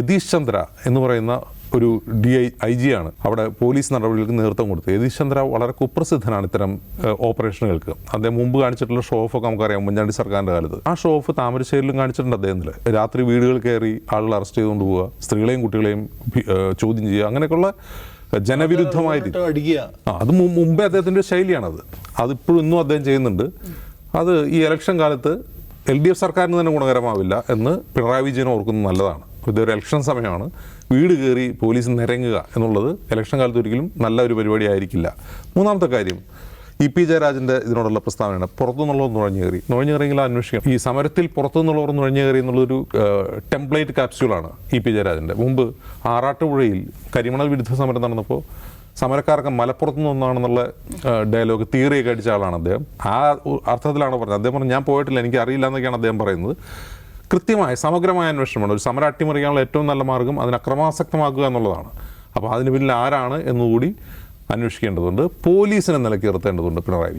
യതീഷ് ചന്ദ്ര എന്ന് പറയുന്ന ഒരു ഡി ഐ ഐ ജി ആണ്. അവിടെ പോലീസ് നടപടികൾക്ക് നേതൃത്വം കൊടുത്തത് യതീഷ് ചന്ദ്ര വളരെ കുപ്രസിദ്ധനാണ് ഇത്തരം ഓപ്പറേഷനുകൾക്ക്. അദ്ദേഹം മുമ്പ് കാണിച്ചിട്ടുള്ള ഷോ ഓഫ് ഒക്കെ നമുക്കറിയാം ഉമ്മൻചാണ്ടി സർക്കാരിന്റെ കാലത്ത്. ആ ഷോ ഓഫ് താമരശ്ശേരിയിലും കാണിച്ചിട്ടുണ്ട് അദ്ദേഹത്തിൽ രാത്രി വീടുകൾ കയറി ആളുകൾ അറസ്റ്റ് ചെയ്തുകൊണ്ട് പോവുക സ്ത്രീകളെയും കുട്ടികളെയും ചോദ്യം ചെയ്യുക അങ്ങനെയൊക്കെയുള്ള ജനവിരുദ്ധമായ രീതി. ആ അത് മുമ്പേ അദ്ദേഹത്തിന്റെ ശൈലിയാണത്. അതിപ്പോഴും ഇന്നും അദ്ദേഹം ചെയ്യുന്നുണ്ട്. അത് ഈ ഇലക്ഷൻ കാലത്ത് എൽ ഡി എഫ് സർക്കാരിന് തന്നെ ഗുണകരമാവില്ല എന്ന് പിണറായി വിജയൻ ഓർക്കുന്നത് നല്ലതാണ്. ഇതൊരു ഇലക്ഷൻ സമയമാണ്. വീട് കയറി പോലീസ് നിരങ്ങുക എന്നുള്ളത് ഇലക്ഷൻ കാലത്ത് ഒരിക്കലും നല്ല ഒരു പരിപാടി ആയിരിക്കില്ല. മൂന്നാമത്തെ കാര്യം ഇ പി ജയരാജന്റെ ഇതിനോടുള്ള പ്രസ്താവനയാണ്. പുറത്തുനിന്നുള്ളവർ നുഴഞ്ഞു കയറി. നുഴഞ്ഞു കയറിയെങ്കിൽ അന്വേഷിക്കണം. ഈ സമരത്തിൽ പുറത്തുനിന്നുള്ളവർ നുഴഞ്ഞു കയറി എന്നുള്ളൊരു ടെംപ്ലേറ്റ് ക്യാപ്സ്യൂളാണ് ഇ പി ജയരാജന്റെ മുമ്പ് ആറാട്ടുപുഴയിൽ കരിമണൽ വിരുദ്ധ സമരം നടന്നപ്പോൾ സമരക്കാർക്ക് മലപ്പുറത്ത് നിന്നാണെന്നുള്ള ഡയലോഗ് തിയറിയൊക്കെ അടിച്ച ആളാണ് അദ്ദേഹം. ആ അർത്ഥത്തിലാണ് പറഞ്ഞത്. അദ്ദേഹം പറഞ്ഞു ഞാൻ പോയിട്ടില്ല എനിക്ക് അറിയില്ല എന്നൊക്കെയാണ് അദ്ദേഹം പറയുന്നത്. കൃത്യമായ സമഗ്രമായ അന്വേഷണമാണ്. ഒരു സമരം അട്ടിമറിക്കാനുള്ള ഏറ്റവും നല്ല മാർഗം അതിന് അക്രമാസക്തമാക്കുക എന്നുള്ളതാണ്. അപ്പോൾ അതിന് പിന്നിൽ ആരാണ് എന്നുകൂടി അന്വേഷിക്കേണ്ടതുണ്ട്. പോലീസിനെ നിലയ്ക്ക് നിർത്തേണ്ടതുണ്ട് പിണറായി